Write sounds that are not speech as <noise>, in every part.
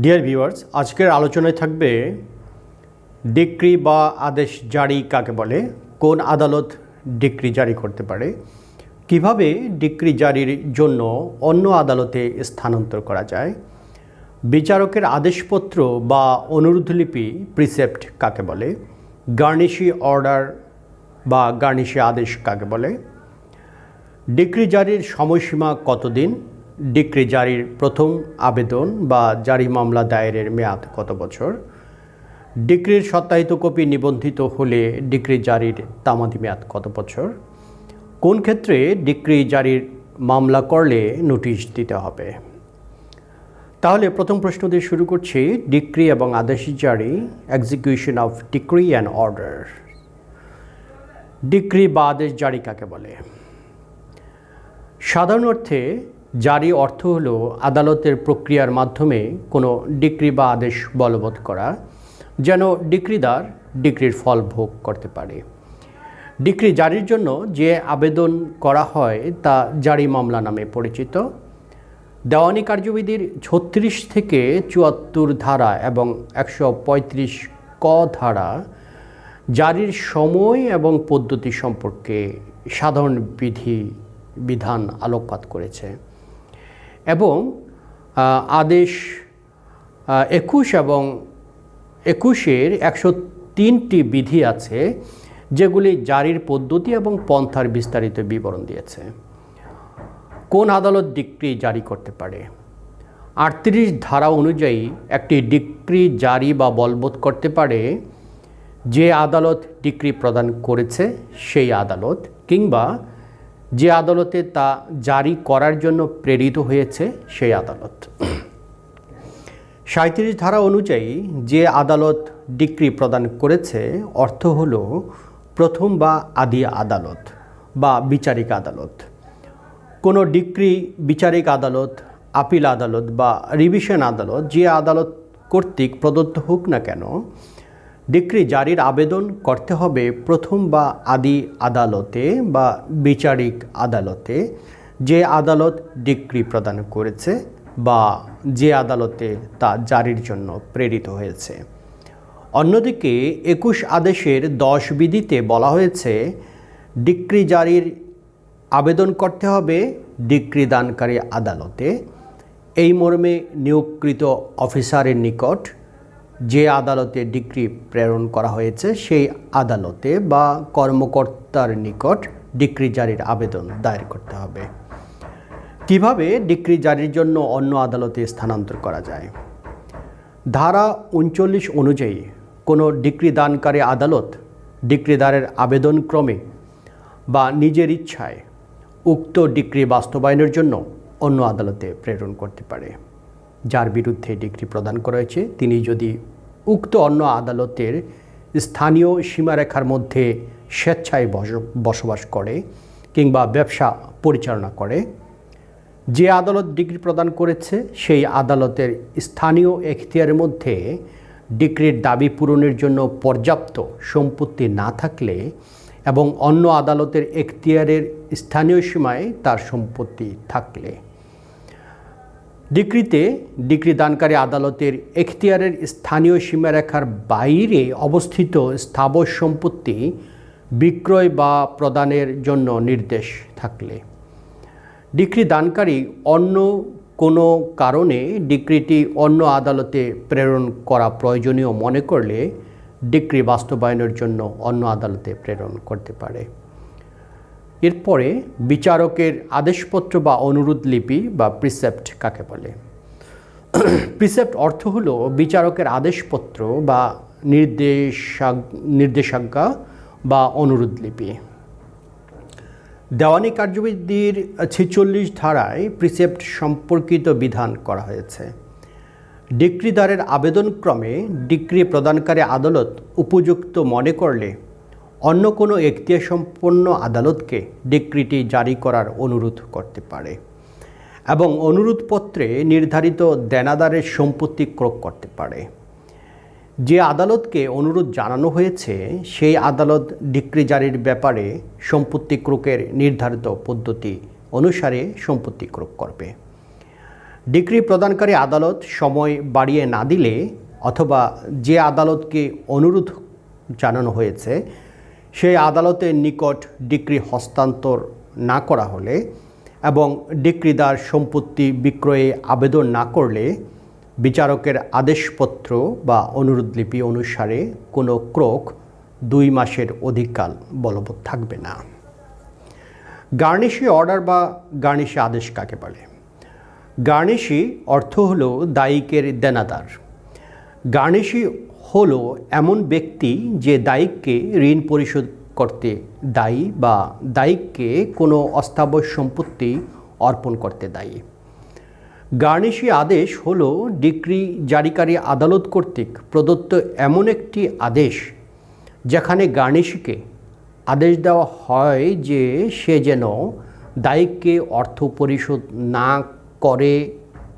Deer আজকের আলোচনায় থাকবে ডিক্রি বা আদেশ জারি কাকে বলে? কোন আদালত ডিক্রি জারি করতে পারে? কীভাবে ডিক্রি জারির জন্য অন্য আদালতে স্থানান্তর করা যায়? বিচারকের আদেশপত্র বা অনুরোধলিপি প্রিসেপ্ট কাকে বলে? গার্নিশি অর্ডার বা গার্নিশি আদেশ কাকে বলে? ডিক্রি জারির সময়সীমা কতদিন? ডিক্রি জারির প্রথম আবেদন বা জারি মামলা দায়েরের মেয়াদ কত বছর? ডিক্রির সত্যায়িত কপি নিবন্ধিত হলে ডিক্রি জারির তামাদি মেয়াদ কত বছর? কোন ক্ষেত্রে ডিক্রি জারির মামলা করলে নোটিশ দিতে হবে? তাহলে প্রথম প্রশ্ন দিয়ে শুরু করছি, ডিক্রি এবং আদেশ জারি execution of decree and order decree বা আদেশ জারি কাকে বলে? সাধারণ অর্থে জারি অর্থ হল আদালতের প্রক্রিয়ার মাধ্যমে কোনো ডিক্রি বা আদেশ বলবৎ করা, যেন ডিক্রিদার ডিক্রির ফল ভোগ করতে পারে। ডিক্রি জারির জন্য যে আবেদন করা হয় তা জারি মামলা নামে পরিচিত। দেওয়ানি কার্যবিধির ছত্রিশ থেকে চুয়াত্তর ধারা এবং একশো পঁয়ত্রিশ ক ধারা জারির সময় এবং পদ্ধতি সম্পর্কে সাধারণ বিধি বিধান আলোকপাত করেছে। এবং আদেশ একুশ এবং একুশের একশো তিনটি বিধি আছে, যেগুলি জারির পদ্ধতি এবং পন্থার বিস্তারিত বিবরণ দিয়েছে। কোন আদালত ডিক্রি জারি করতে পারে? আটত্রিশ ধারা অনুযায়ী একটি ডিক্রি জারি বা বলবৎ করতে পারে, যে আদালত ডিক্রি প্রদান করেছে সেই আদালত কিংবা যে আদালতে তা জারি করার জন্য প্রেরিত হয়েছে সেই আদালত। সাঁত্রিশ ধারা অনুযায়ী যে আদালত ডিক্রি প্রদান করেছে, অর্থ হল প্রথম বা আদি আদালত বা বিচারিক আদালত। কোনো ডিক্রি, বিচারিক আদালত, আপিল আদালত বা রিভিশন আদালত যে আদালত কর্তৃক প্রদত্ত হোক না কেন ডিক্রি জারির আবেদন করতে হবে প্রথম বা আদি আদালতে বা বিচারিক আদালতে। যে আদালত ডিক্রি প্রদান করেছে বা যে আদালতে তা জারির জন্য প্রেরিত হয়েছে। অন্যদিকে একুশ আদেশের দশ বিধিতে বলা হয়েছে, ডিক্রি জারির আবেদন করতে হবে ডিক্রি দানকারী আদালতে। এই মর্মে নিয়োগকৃত অফিসারের নিকট যে আদালতে ডিক্রি প্রেরণ করা হয়েছে, সেই আদালতে বা কর্মকর্তার নিকট ডিক্রি জারির আবেদন দায়ের করতে হবে। কীভাবে ডিক্রি জারির জন্য অন্য আদালতে স্থানান্তর করা যায়? ধারা উনচল্লিশ অনুযায়ী কোনো ডিক্রি দানকারী আদালত ডিক্রিদারের আবেদনক্রমে বা নিজের ইচ্ছায় উক্ত ডিক্রি বাস্তবায়নের জন্য অন্য আদালতে প্রেরণ করতে পারে। যার বিরুদ্ধে ডিগ্রি প্রদান করা হয়েছে তিনি যদি উক্ত অন্য আদালতের স্থানীয় সীমারেখার মধ্যে স্বেচ্ছায় বস- বসবাস করে কিংবা ব্যবসা পরিচালনা করে, যে আদালত ডিগ্রি প্রদান করেছে, সেই আদালতের স্থানীয় এখতিয়ারের মধ্যে ডিগ্রির দাবি পূরণের জন্য পর্যাপ্ত সম্পত্তি না থাকলে এবং অন্য আদালতের এখতিয়ারের স্থানীয় সীমায় তার সম্পত্তি থাকলে। ডিক্রিতে ডিক্রি দানকারী আদালতের এখতিয়ারের স্থানীয় সীমারেখার বাইরে অবস্থিত স্থাবর সম্পত্তি বিক্রয় বা প্রদানের জন্য নির্দেশ থাকলে। ডিক্রি দানকারী অন্য কোনো কারণে ডিক্রিটি অন্য আদালতে প্রেরণ করা প্রয়োজনীয় মনে করলে ডিক্রি বাস্তবায়নের জন্য অন্য আদালতে প্রেরণ করতে পারে। এরপরে বিচারকের আদেশপত্র বা অনুরোধ লিপি বা প্রিসেপ্ট কাকে বলে? প্রিসেপ্ট অর্থ হলো বিচারকের আদেশপত্র বা নির্দেশা নির্দেশাজ্ঞা বা অনুরোধ লিপি। দেওয়ানি কার্যবিধির ছেচল্লিশ ধারায় প্রিসেপ্ট সম্পর্কিত বিধান করা হয়েছে। ডিক্রিদারের আবেদনক্রমে ডিক্রি প্রদানকারী আদালত উপযুক্ত মনে করলে অন্য কোনো এখতিয়ার সম্পন্ন আদালতকে ডিক্রিটি জারি করার অনুরোধ করতে পারে এবং অনুরোধপত্রে নির্ধারিত দেনাদারের সম্পত্তি ক্রোক করতে পারে। যে আদালতকে অনুরোধ জানানো হয়েছে, সেই আদালত ডিক্রি জারির ব্যাপারে সম্পত্তি ক্রোকের নির্ধারিত পদ্ধতি অনুসারে সম্পত্তি ক্রোক করবে। ডিক্রি প্রদানকারী আদালত সময় বাড়িয়ে না দিলে অথবা যে আদালতকে অনুরোধ জানানো হয়েছে সেই আদালতের নিকট ডিক্রি হস্তান্তর না করা হলে এবং ডিক্রিদার সম্পত্তি বিক্রয়ে আবেদন না করলে বিচারকের আদেশপত্র বা অনুরোধলিপি অনুসারে কোনো ক্রোক দুই মাসের অধিককাল বলবৎ থাকবে না। গার্নিশি অর্ডার বা গার্নিশি আদেশ কাকে বলে? গার্নিশি অর্থ হলো দায়িকের দেনাদার। গার্নিশি হলো এমন ব্যক্তি যে দায়িককে ঋণ পরিশোধ করতে দায়ী বা দায়িককে কোনো অস্থাবর সম্পত্তি অর্পণ করতে দায়ী। গার্নিশি আদেশ হল ডিক্রি জারিকারী আদালত কর্তৃক প্রদত্ত এমন একটি আদেশ যেখানে গার্নিশিকে আদেশ দেওয়া হয় যে সে যেন দায়িককে অর্থ পরিশোধ না করে,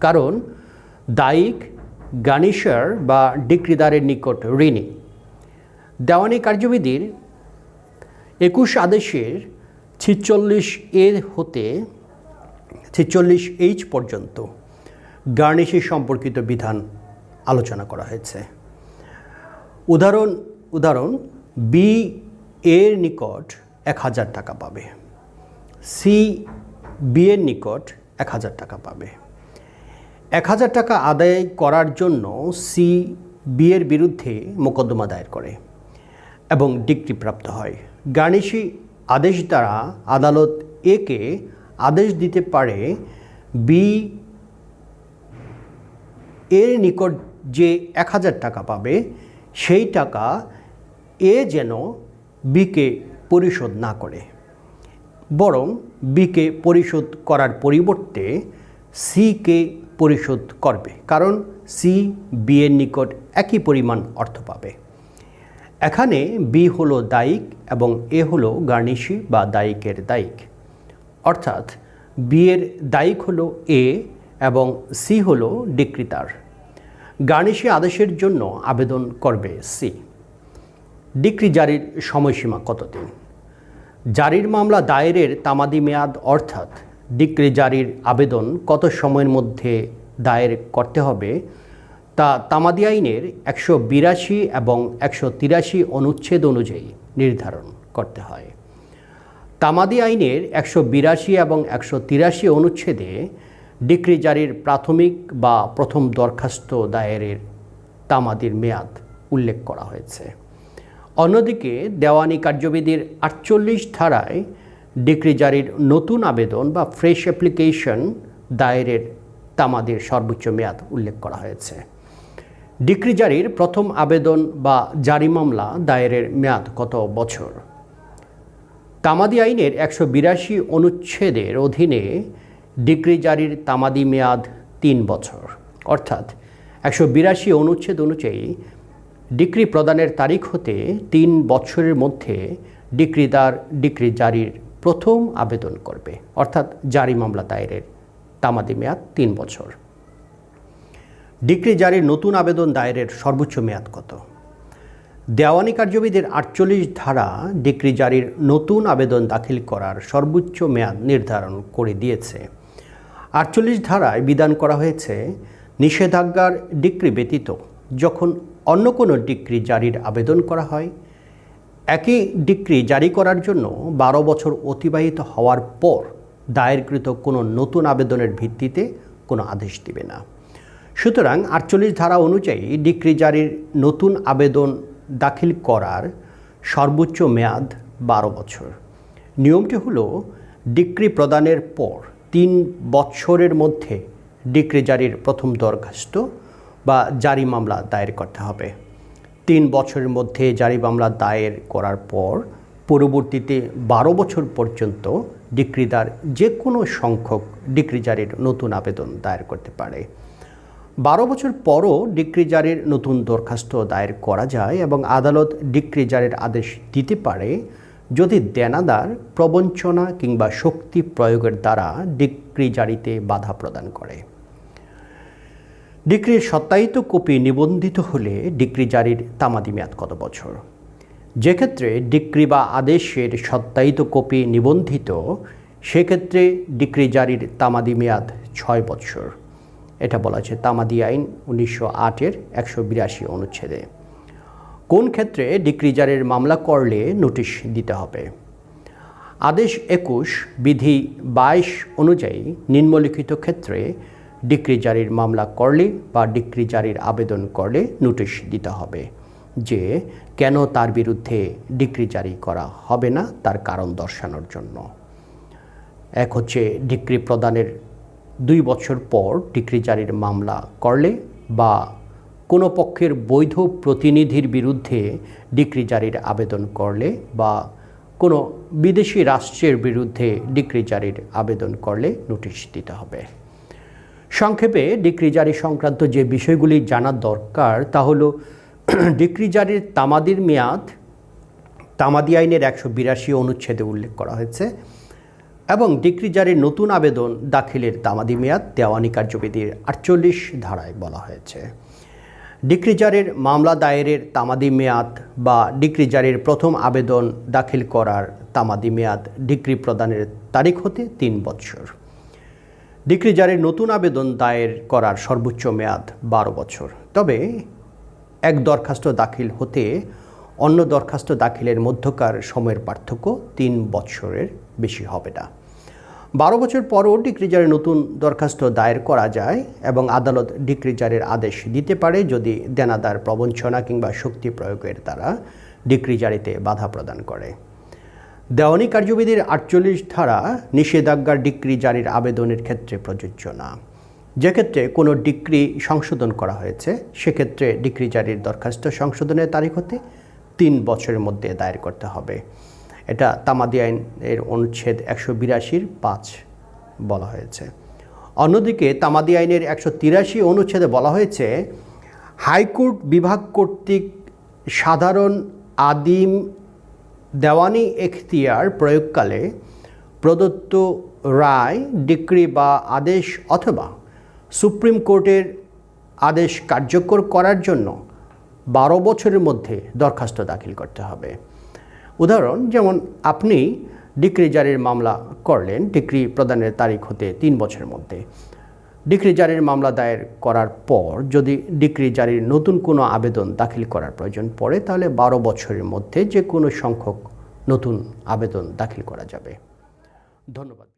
কারণ দায়িক গার্নিশার বা ডিক্রিদারের নিকট ঋণী। দেওয়ানি কার্যবিধির একুশ আদেশের ছিচল্লিশ এ হতে ছেচল্লিশ এইচ পর্যন্ত গার্নিশি সম্পর্কিত বিধান আলোচনা করা হয়েছে। উদাহরণ উদাহরণ, বি এর নিকট এক হাজার টাকা পাবে। সি বি এর নিকট এক হাজার টাকা পাবে। এক হাজার টাকা আদায় করার জন্য সি বি এর বিরুদ্ধে মোকদ্দমা দায়ের করে এবং ডিগ্রি প্রাপ্ত হয়। গার্নিশি আদেশ দ্বারা আদালত একে আদেশ দিতে পারে বি এর নিকট যে এক হাজার টাকা পাবে, সেই টাকা এ যেন বিকে পরিশোধ না করে। বরং বিকে পরিশোধ করার পরিবর্তে সিকে পরিশোধ করবে, কারণ সি, বি এর নিকট একই পরিমাণ অর্থ পাবে। এখানে বি হলো দায়িক এবং এ হলো গার্নিশি বা দায়িকের দায়িক। অর্থাৎ বি এর দায়িক হলো এ এবং সি হলো ডিক্রিতার। গার্নিশি আদেশের জন্য আবেদন করবে সি। ডিক্রি জারির সময়সীমা কতদিন? জারির মামলা দায়েরের তামাদি মেয়াদ অর্থাৎ ডিক্রি জারির আবেদন কত সময়ের মধ্যে দায়ের করতে হবে? তা তামাদি আইনের একশো বিরাশি এবং একশো তিরাশি অনুচ্ছেদ অনুযায়ী নির্ধারণ করতে হয়। তামাদি আইনের একশো বিরাশি এবং একশো তিরাশি অনুচ্ছেদে ডিক্রি জারির প্রাথমিক বা প্রথম দরখাস্ত দায়েরের তামাদির মেয়াদ উল্লেখ করা হয়েছে। অন্যদিকে দেওয়ানি কার্যবিধির আটচল্লিশ ধারায় ডিক্রি জারির নতুন আবেদন বা ফ্রেশ অ্যাপ্লিকেশন দায়েরের তামাদের সর্বোচ্চ মেয়াদ উল্লেখ করা হয়েছে। ডিক্রি জারির প্রথম আবেদন বা জারি মামলা দায়েরের মেয়াদ কত বছর? তামাদি আইনের একশো বিরাশি অনুচ্ছেদের অধীনে ডিগ্রি জারির তামাদি মেয়াদ তিন বছর। অর্থাৎ একশো বিরাশি অনুচ্ছেদ অনুযায়ী ডিগ্রি প্রদানের তারিখ হতে তিন বছরের মধ্যে ডিগ্রিদার ডিগ্রি জারির প্রথম আবেদন করবে, অর্থাৎ জারি মামলা দায়েরের তামাদি মেয়াদ তিন বছর। ডিগ্রি জারির নতুন আবেদন দায়েরের সর্বোচ্চ মেয়াদ কত? দেওয়ানি কার্যবিধির আটচল্লিশ ধারা ডিগ্রি জারির নতুন আবেদন দাখিল করার সর্বোচ্চ মেয়াদ নির্ধারণ করে দিয়েছে। আটচল্লিশ ধারায় বিধান করা হয়েছে, নিষেধাজ্ঞার ডিগ্রি ব্যতীত যখন অন্য কোনো ডিগ্রি জারির আবেদন করা হয় একই ডিক্রি জারি করার জন্য বারো বছর অতিবাহিত হওয়ার পর দায়েরকৃত কোনো নতুন আবেদনের ভিত্তিতে কোনো আদেশ দিবে না। সুতরাং আটচল্লিশ ধারা অনুযায়ী ডিগ্রি জারির নতুন আবেদন দাখিল করার সর্বোচ্চ মেয়াদ বারো বছর। নিয়মটি হলো, ডিক্রি প্রদানের পর তিন বছরের মধ্যে ডিগ্রি জারির প্রথম দরখাস্ত বা জারি মামলা দায়ের করতে হবে। তিন বছরের মধ্যে জারি মামলা দায়ের করার পর পরবর্তীতে বারো বছর পর্যন্ত ডিক্রিদার যে কোনো সংখ্যক ডিগ্রি জারির নতুন আবেদন দায়ের করতে পারে। বারো বছর পরও ডিগ্রি জারির নতুন দরখাস্ত দায়ের করা যায় এবং আদালত ডিগ্রি জারির আদেশ দিতে পারে যদি দেনাদার প্রবঞ্চনা কিংবা শক্তি প্রয়োগের দ্বারা ডিগ্রি জারিতে বাধা প্রদান করে। ডিগ্রির সত্যায়িত কপি নিবন্ধিত হলে ডিগ্রি জারির তামাদি মেয়াদ কত বছর? যেক্ষেত্রে ডিক্রি বা আদেশের সত্যায়িত কপি নিবন্ধিত, সেক্ষেত্রে ডিগ্রি জারির তামাদি মেয়াদ ছয় বছর। এটা বলা হয়েছে তামাদি আইন উনিশশো আটের একশো বিরাশি অনুচ্ছেদে। কোন ক্ষেত্রে ডিক্রি জারির মামলা করলে নোটিশ দিতে হবে? আদেশ একুশ বিধি বাইশ অনুযায়ী নিম্নলিখিত ক্ষেত্রে ডিক্রি জারির মামলা করলে বা ডিক্রি জারির আবেদন করলে নোটিশ দিতে হবে যে কেন তার বিরুদ্ধে ডিক্রি জারি করা হবে না তার কারণ দর্শানোর জন্য। এক হচ্ছে ডিক্রি প্রদানের দুই বছর পর ডিক্রি জারির মামলা করলে বা কোনো পক্ষের বৈধ প্রতিনিধির বিরুদ্ধে ডিক্রি জারির আবেদন করলে বা কোনো বিদেশি রাষ্ট্রের বিরুদ্ধে ডিক্রি জারির আবেদন করলে নোটিশ দিতে হবে। সংক্ষেপে ডিক্রি জারি সংক্রান্ত যে বিষয়গুলি জানার দরকার তা হল <clears throat> ডিক্রি জারির তামাদির মেয়াদ, তামাদি আইনের একশো বিরাশি অনুচ্ছেদে উল্লেখ করা হয়েছে এবং ডিক্রি জারির নতুন আবেদন দাখিলের তামাদি মেয়াদ দেওয়ানি কার্যবিধির আটচল্লিশ ধারায় বলা হয়েছে। ডিক্রি জারির মামলা দায়েরের তামাদি মেয়াদ বা ডিক্রি জারির প্রথম আবেদন দাখিল করার তামাদি মেয়াদ ডিক্রি প্রদানের তারিখ হতে তিন বছর ডিক্রি জারির নতুন আবেদন দায়ের করার সর্বোচ্চ মেয়াদ বারো বছর। তবে এক দরখাস্ত দাখিল হতে অন্য দরখাস্ত দাখিলের মধ্যকার সময়ের পার্থক্য তিন বছরের বেশি হবে না। বারো বছর পরও ডিক্রি নতুন দরখাস্ত দায়ের করা যায় এবং আদালত ডিক্রি জারির আদেশ দিতে পারে যদি দেনাদার প্রবঞ্চনা কিংবা শক্তি প্রয়োগের দ্বারা ডিক্রি জারিতে বাধা প্রদান করে। দেওয়ানি কার্যবিধির আটচল্লিশ ধারা নিষেধাজ্ঞার ডিক্রি জারির আবেদনের ক্ষেত্রে প্রযোজ্য না। যে ক্ষেত্রে কোনো ডিক্রি সংশোধন করা হয়েছে, সেক্ষেত্রে ডিক্রি জারির দরখাস্ত সংশোধনের তারিখ হতে তিন বছরের মধ্যে দায়ের করতে হবে। এটা তামাদি আইনের অনুচ্ছেদ একশো বিরাশির পাঁচ বলা হয়েছে। অন্যদিকে তামাদি আইনের একশো তিরাশি অনুচ্ছেদে বলা হয়েছে, হাইকোর্ট বিভাগ কর্তৃক সাধারণ আদিম দেওয়ানি এখতিয়ার প্রয়োগকালে প্রদত্ত রায়, ডিক্রি বা আদেশ অথবা সুপ্রিম কোর্টের আদেশ কার্যকর করার জন্য বারো বছরের মধ্যে দরখাস্ত দাখিল করতে হবে। উদাহরণ, যেমন আপনি ডিক্রি জারির মামলা করলেন, ডিক্রি প্রদানের তারিখ হতে তিন বছরের মধ্যে। ডিক্রি জারির মামলা দায়ের করার পর যদি ডিক্রি জারির নতুন কোনো আবেদন দাখিল করার প্রয়োজন পড়ে, তাহলে বারো বছরের মধ্যে যে কোনো সংখ্যক নতুন আবেদন দাখিল করা যাবে। ধন্যবাদ।